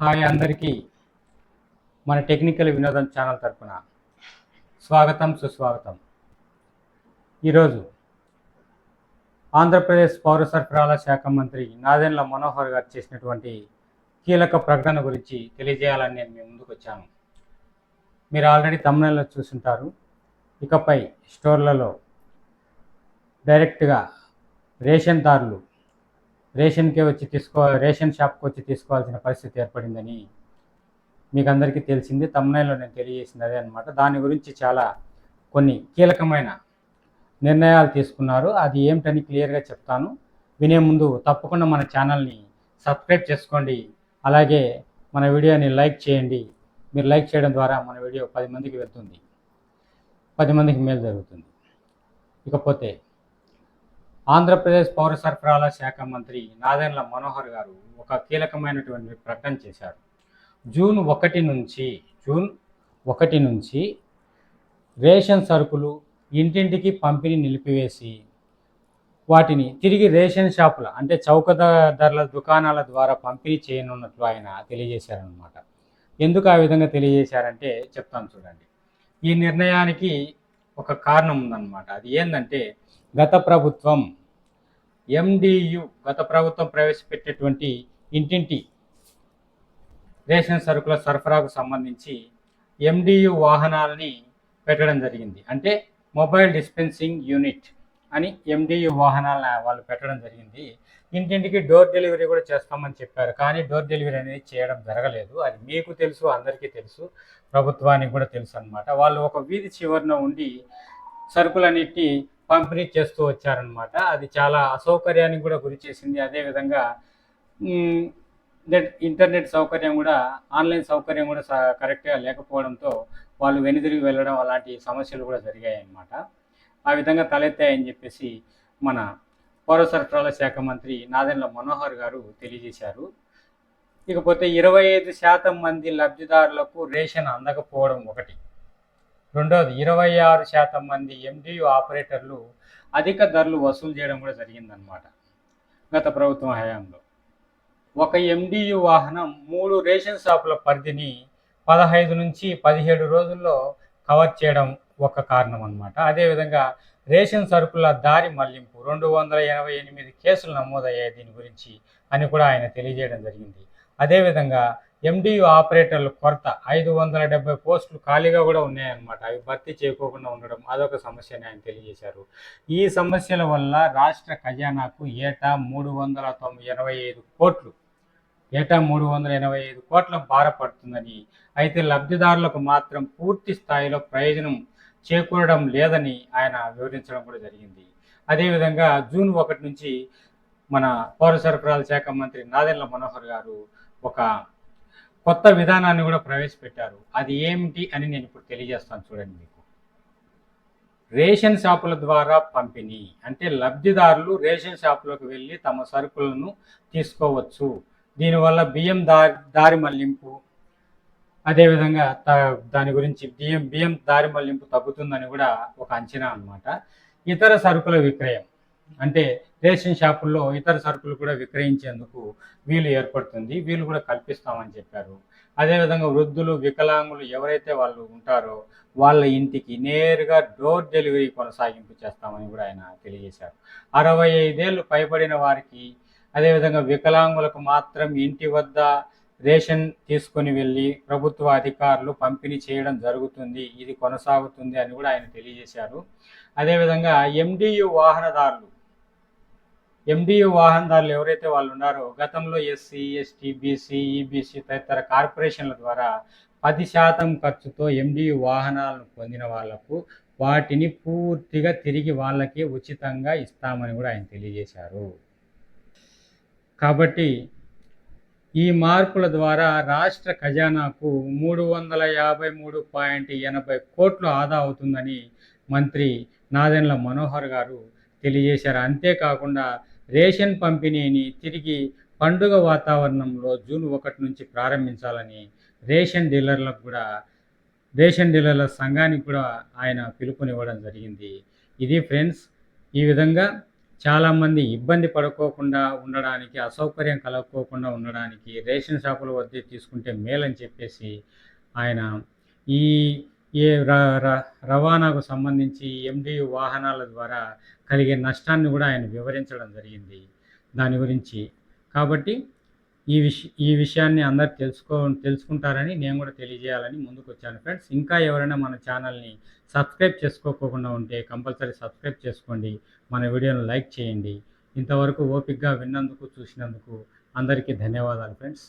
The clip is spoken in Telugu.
హాయ్ అందరికీ మన టెక్నికల్ వినోదం ఛానల్ తరపున స్వాగతం సుస్వాగతం. ఈరోజు ఆంధ్రప్రదేశ్ పౌర సరఫరాల శాఖ మంత్రి నాదెండ్ల మనోహర్ గారు చేసినటువంటి కీలక ప్రకటన గురించి తెలియజేయాలని నేను మీ ముందుకు వచ్చాను. మీరు ఆల్రెడీ తమిళంలో చూసుంటారు. ఇకపై స్టోర్లలో డైరెక్ట్గా రేషన్దారులు రేషన్కే వచ్చి తీసుకో రేషన్ షాప్కి వచ్చి తీసుకోవాల్సిన పరిస్థితి ఏర్పడిందని మీకు అందరికీ తెలిసింది. తమిళలో నేను తెలియజేసింది అదే అనమాట దాని గురించి చాలా కొన్ని కీలకమైన నిర్ణయాలు తీసుకున్నారు. అది ఏమిటని క్లియర్గా చెప్తాను. వినే ముందు తప్పకుండా మన ఛానల్ని సబ్స్క్రైబ్ చేసుకోండి. అలాగే మన వీడియోని లైక్ చేయండి. మీరు లైక్ చేయడం ద్వారా మన వీడియో పది మందికి వెళ్తుంది. పది మందికి మేలు జరుగుతుంది. ఇకపోతే ఆంధ్రప్రదేశ్ పౌర సరఫరాల శాఖ మంత్రి నాదెండ్ల మనోహర్ గారు ఒక కీలకమైనటువంటి ప్రకటన చేశారు. జూన్ ఒకటి నుంచి జూన్ ఒకటి నుంచి రేషన్ సరుకులు ఇంటింటికి పంపిణీ నిలిపివేసి వాటిని తిరిగి రేషన్ షాపుల అంటే చౌక ధరల దుకాణాల ద్వారా పంపిణీ చేయనున్నట్లు ఆయన తెలియజేశారనమాట ఎందుకు ఆ విధంగా తెలియజేశారంటే చెప్తాను చూడండి. ఈ నిర్ణయానికి ఒక కారణం ఉందన్నమాట. అది ఏంటంటే గత ప్రభుత్వం ఎండియు గత ప్రభుత్వం ప్రవేశపెట్టేటువంటి ఇంటింటి రేషన్ సరుకుల సరఫరాకు సంబంధించి ఎండియు వాహనాలని పెట్టడం జరిగింది. అంటే మొబైల్ డిస్పెన్సింగ్ యూనిట్ అని ఎండియు వాహనాలను వాళ్ళు పెట్టడం జరిగింది. ఇంటింటికి డోర్ డెలివరీ కూడా చేస్తామని చెప్పారు. కానీ డోర్ డెలివరీ అనేది చేయడం జరగలేదు. అది మీకు తెలుసు అందరికీ తెలుసు ప్రభుత్వానికి కూడా తెలుసు అన్నమాట. వాళ్ళు ఒక వీధి చివరన ఉండి సరుకులన్నిటి పంపిణీ చేస్తూ వచ్చారనమాట అది చాలా అసౌకర్యానికి కూడా గురి చేసింది. అదేవిధంగా నెట్ ఇంటర్నెట్ సౌకర్యం కూడా ఆన్లైన్ సౌకర్యం కూడా కరెక్ట్గా లేకపోవడంతో వాళ్ళు వెనుదిరిగి వెళ్ళడం అలాంటి సమస్యలు కూడా జరిగాయి అన్నమాట ఆ విధంగా తలెత్తాయని చెప్పేసి మన పౌర సరఫరాల శాఖ మంత్రి నాదెండ్ల మనోహర్ గారు తెలియజేశారు. ఇకపోతే ఇరవై ఐదు శాతం మంది లబ్ధిదారులకు రేషన్ అందకపోవడం ఒకటి. రెండోది ఇరవై ఆరు శాతం మంది ఎండియు ఆపరేటర్లు అధిక ధరలు వసూలు చేయడం కూడా జరిగిందనమాట గత ప్రభుత్వం హయాంలో. ఒక ఎండియు వాహనం మూడు రేషన్ షాపుల పరిధిని పదహైదు నుంచి పదిహేడు రోజుల్లో కవర్ చేయడం ఒక కారణం అనమాట అదేవిధంగా రేషన్ సరుకుల దారి మళ్ళింపు రెండు వందల ఎనభై ఎనిమిది కేసులు నమోదయ్యాయి దీని గురించి అని కూడా ఆయన తెలియజేయడం జరిగింది. అదేవిధంగా ఎండియు ఆపరేటర్ల కొరత. ఐదు వందల డెబ్బై పోస్టులు ఖాళీగా కూడా ఉన్నాయన్నమాట. అవి భర్తీ చేయకోకుండా ఉండడం అదొక సమస్యని ఆయన తెలియజేశారు. ఈ సమస్యల వల్ల రాష్ట్ర ఖజానాకు ఏటా మూడు వందల తొంభై ఎనభై ఐదు కోట్లు ఏటా మూడు వందల ఎనభై ఐదు కోట్ల భారపడుతుందని అయితే లబ్ధిదారులకు మాత్రం పూర్తి స్థాయిలో ప్రయోజనం చేకూరడం లేదని ఆయన వివరించడం కూడా జరిగింది. అదేవిధంగా జూన్ ఒకటి నుంచి మన పౌర సరఫరాల శాఖ మంత్రి నాదెండ్ల మనోహర్ గారు ఒక కొత్త విధానాన్ని కూడా ప్రవేశపెట్టారు. అది ఏమిటి అని నేను ఇప్పుడు తెలియజేస్తాను చూడండి మీకు. రేషన్ షాపుల ద్వారా పంపిణీ. అంటే లబ్ధిదారులు రేషన్ షాపులకు వెళ్ళి తమ సరుకులను తీసుకోవచ్చు. దీనివల్ల బియ్యం దారి దారి మళ్ళింపు. అదేవిధంగా త- దాని గురించి బియ్యం బియ్యం దారి మళ్ళింపు తగ్గుతుందని కూడా ఒక అంచనా అన్నమాట. ఇతర సరుకుల విక్రయం. అంటే రేషన్ షాపుల్లో ఇతర సరుకులు కూడా విక్రయించేందుకు వీలు ఏర్పడుతుంది వీలు కూడా కల్పిస్తామని చెప్పారు. అదేవిధంగా వృద్ధులు వికలాంగులు ఎవరైతే వాళ్ళు ఉంటారో వాళ్ళ ఇంటికి నేరుగా డోర్ డెలివరీ కొనసాగింపు చేస్తామని కూడా ఆయన తెలియజేశారు. అరవై ఐదేళ్ళు పైబడిన వారికి అదేవిధంగా వికలాంగులకు మాత్రం ఇంటి వద్ద రేషన్ తీసుకొని వెళ్ళి ప్రభుత్వ అధికారులు పంపిణీ చేయడం జరుగుతుంది ఇది కొనసాగుతుంది అని కూడా ఆయన తెలియజేశారు. అదేవిధంగా ఎండియు వాహనదారులు ఎండియు వాహనదారులు ఎవరైతే వాళ్ళు ఉన్నారో గతంలో ఎస్సీ ఎస్టీ బీసీ ఈబీసీ తదితర కార్పొరేషన్ల ద్వారా పది శాతం ఖర్చుతో ఎండియు వాహనాలను పొందిన వాళ్ళకు వాటిని పూర్తిగా తిరిగి వాళ్ళకి ఉచితంగా ఇస్తామని కూడా ఆయన తెలియజేశారు. కాబట్టి ఈ మార్పుల ద్వారా రాష్ట్ర ఖజానాకు మూడు వందల యాభై మూడు పాయింట్ ఎనభై కోట్లు ఆదా అవుతుందని మంత్రి నాదెండ్ల మనోహర్ గారు తెలియజేశారు. అంతేకాకుండా రేషన్ పంపిణీని తిరిగి పండుగ వాతావరణంలో జూన్ ఒకటి నుంచి ప్రారంభించాలని రేషన్ డీలర్లకు కూడా రేషన్ డీలర్ల సంఘానికి కూడా ఆయన పిలుపునివ్వడం జరిగింది. ఇది ఫ్రెండ్స్ ఈ విధంగా చాలామంది ఇబ్బంది పడుకోకుండా ఉండడానికి అసౌకర్యం కలగకోకుండా ఉండడానికి రేషన్ షాపుల వద్దే తీసుకుంటే మేలని చెప్పేసి ఆయన ఈ ఏ ర ర రవాణాకు సంబంధించి ఎండియు వాహనాల ద్వారా కలిగే నష్టాన్ని కూడా ఆయన వివరించడం జరిగింది దాని గురించి. కాబట్టి ఈ విష ఈ విషయాన్ని అందరు తెలుసుకో తెలుసుకుంటారని నేను కూడా తెలియజేయాలని ముందుకు వచ్చాను ఫ్రెండ్స్. ఇంకా ఎవరైనా మన ఛానల్ని సబ్స్క్రైబ్ చేసుకోకుండా ఉంటే కంపల్సరీ సబ్స్క్రైబ్ చేసుకోండి. మన వీడియోను లైక్ చేయండి. ఇంతవరకు ఓపిక్గా విన్నందుకు చూసినందుకు అందరికీ ధన్యవాదాలు ఫ్రెండ్స్.